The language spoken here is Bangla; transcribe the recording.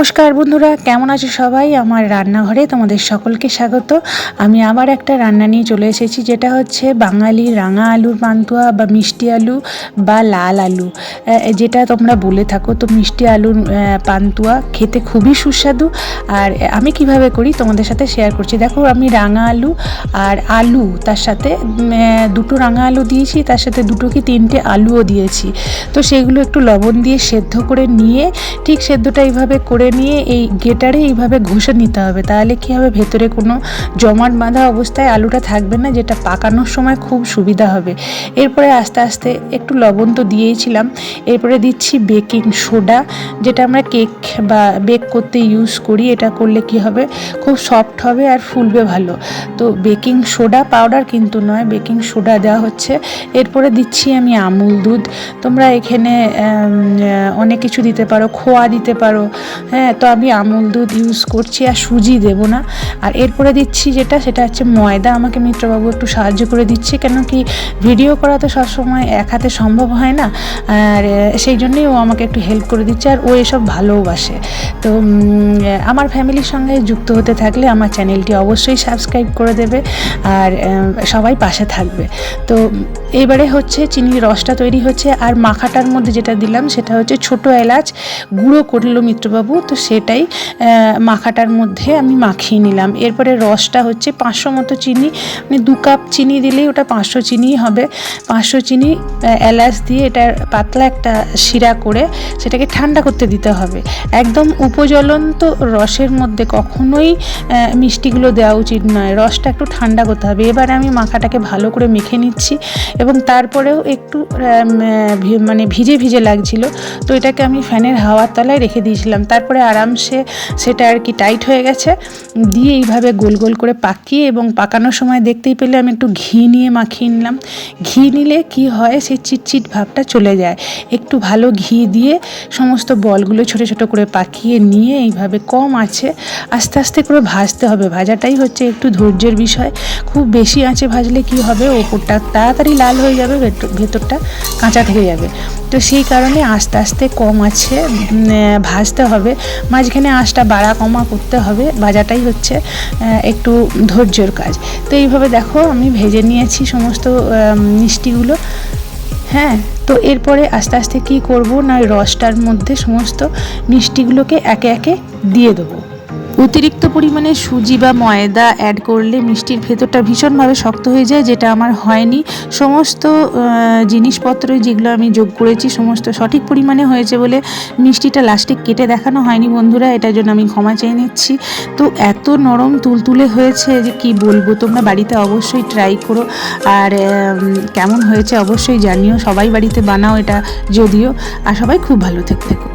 নমস্কার বন্ধুরা, কেমন আছো সবাই? আমার রান্নাঘরে তোমাদের সকলকে স্বাগত। আমি আবার একটা রান্না নিয়ে চলে এসেছি, যেটা হচ্ছে বাঙালি রাঙা আলুর পান্তুয়া বা মিষ্টি আলু বা লাল আলু। যেটা তোমরা বলে থাকো, তো মিষ্টি আলুর পান্তুয়া খেতে খুবই সুস্বাদু। আর আমি কীভাবে করি তোমাদের সাথে শেয়ার করছি। দেখো, আমি রাঙা আলু আর আলু, তার সাথে দুটো রাঙা আলু দিয়েছি, তার সাথে দুটো কি তিনটে আলুও দিয়েছি। তো সেগুলো একটু লবণ দিয়ে সেদ্ধ করে নিয়ে, ঠিক সেদ্ধটা এইভাবে করে নিয়ে এই গেটারে এইভাবে ঘষে নিতে হবে। তাহলে কি হবে? ভেতরে কোনো জমাট বাঁধা অবস্থায় আলুটা থাকবে না, যেটা পাকানোর সময় খুব সুবিধা হবে। এরপরে আস্তে আস্তে একটু লবণ তো দিয়েইছিলাম এরপরে দিচ্ছি বেকিং সোডা, যেটা আমরা কেক বা বেক করতে ইউজ করি। এটা করলে কি হবে? খুব সফট হবে আর ফুলবে ভালো। তো বেকিং সোডা পাউডার কিন্তু নয়, বেকিং সোডা দেওয়া হচ্ছে। এরপরে দিচ্ছি আমি আমুল দুধ। তোমরা এখানে অনেক কিছু দিতে পারো, খোয়া দিতে পারো। হ্যাঁ তো আমি আমুল দুধ ইউজ করছি আর সুজি দেবো না। আর এরপরে দিচ্ছি যেটা, সেটা হচ্ছে ময়দা। আমাকে মিত্রবাবু একটু সাহায্য করে দিচ্ছে কেন কি ভিডিও করা তো সবসময় এক হাতে সম্ভব হয় না। আর সেই জন্যই ও আমাকে একটু হেল্প করে দিচ্ছে, আর ও এসব ভালোবাসে তো আমার ফ্যামিলির সঙ্গে যুক্ত হতে থাকলে আমার চ্যানেলটি অবশ্যই সাবস্ক্রাইব করে দেবে, আর সবাই পাশে থাকবে। তো, এবারে হচ্ছে চিনির রসটা তৈরি হচ্ছে, আর মাখাটার মধ্যে যেটা দিলাম, সেটা হচ্ছে ছোট এলাচ, গুঁড়ো করল মিত্রবাবু তো সেটাই মাখাটার মধ্যে আমি মাখিয়ে নিলাম। এরপরে রসটা হচ্ছে পাঁচশো মতো চিনি মানে দু কাপ চিনি দিলেই ওটা পাঁচশো চিনিই হবে। পাঁচশো চিনি এলাচ দিয়ে এটা পাতলা একটা শিরা করে সেটাকে ঠান্ডা করতে দিতে হবে। একদম উপজ্বলন্ত রসের মধ্যে কখনোই মিষ্টিগুলো দেওয়া উচিত নয়। রসটা একটু ঠান্ডা করতে হবে। এবারে আমি মাখাটাকে ভালো করে মেখে নিচ্ছি এবং তারপরেও একটু মানে ভিজে ভিজে লাগছিল। তো এটাকে আমি ফ্যানের হাওয়ার তলায় রেখে দিয়েছিলাম। তারপরে আরামসে সেটা আর কি টাইট হয়ে গেছে। দিয়ে এইভাবে গোল গোল করে পাকিয়ে এবং পাকানোর সময় দেখতেই পেলে আমি একটু ঘি নিয়ে মাখিয়ে নিলাম। ঘি নিলে কি হয়, সেই চিটচিট ভাবটা চলে যায়। একটু ভালো ঘি দিয়ে সমস্ত বলগুলো ছোট ছোট করে পাকিয়ে নিয়ে এইভাবে কম আছে আস্তে আস্তে করে ভাজতে হবে। ভাজাটাই হচ্ছে একটু ধৈর্যের বিষয়। খুব বেশি আঁচে ভাজলে কি হবে, ওপরটা তাড়াতাড়ি লাল হয়ে যাবে, ভেতর- ভেতরটা কাঁচা থেকে যাবে। তো সেই কারণে আস্তে আস্তে কম আছে ভাজতে হবে। মাঝখানে আঁচটা বাড়া কমা করতে হবে ভাজাটাই হচ্ছে একটু ধৈর্যর কাজ। তো এইভাবে দেখো আমি ভেজে নিয়েছি সমস্ত মিষ্টিগুলো। হ্যাঁ তো এরপরে আস্তে আস্তে কি করব না রসটার মধ্যে সমস্ত মিষ্টিগুলোকে একে একে দিয়ে দেবো। অতিরিক্ত পরিমাণে সুজি বা ময়দা অ্যাড করলে মিষ্টির ভেতরটা ভীষণভাবে শক্ত হয়ে যায়, যেটা আমার হয়নি। সমস্ত জিনিসপত্র যেগুলো আমি যোগ করেছি, সমস্ত সঠিক পরিমাণে হয়েছে বলে মিষ্টিটা লাস্টে কেটে দেখানো হয়নি বন্ধুরা, এটার জন্য আমি ক্ষমা চেয়ে নিচ্ছি। তো এত নরম তুলতুলে হয়েছে যে কি বলব, তোমরা বাড়িতে অবশ্যই ট্রাই করো। আর কেমন হয়েছে অবশ্যই জানিও, সবাই বাড়িতে বানাও এটা যদিও। আর সবাই খুব ভালো থেকো থেকো।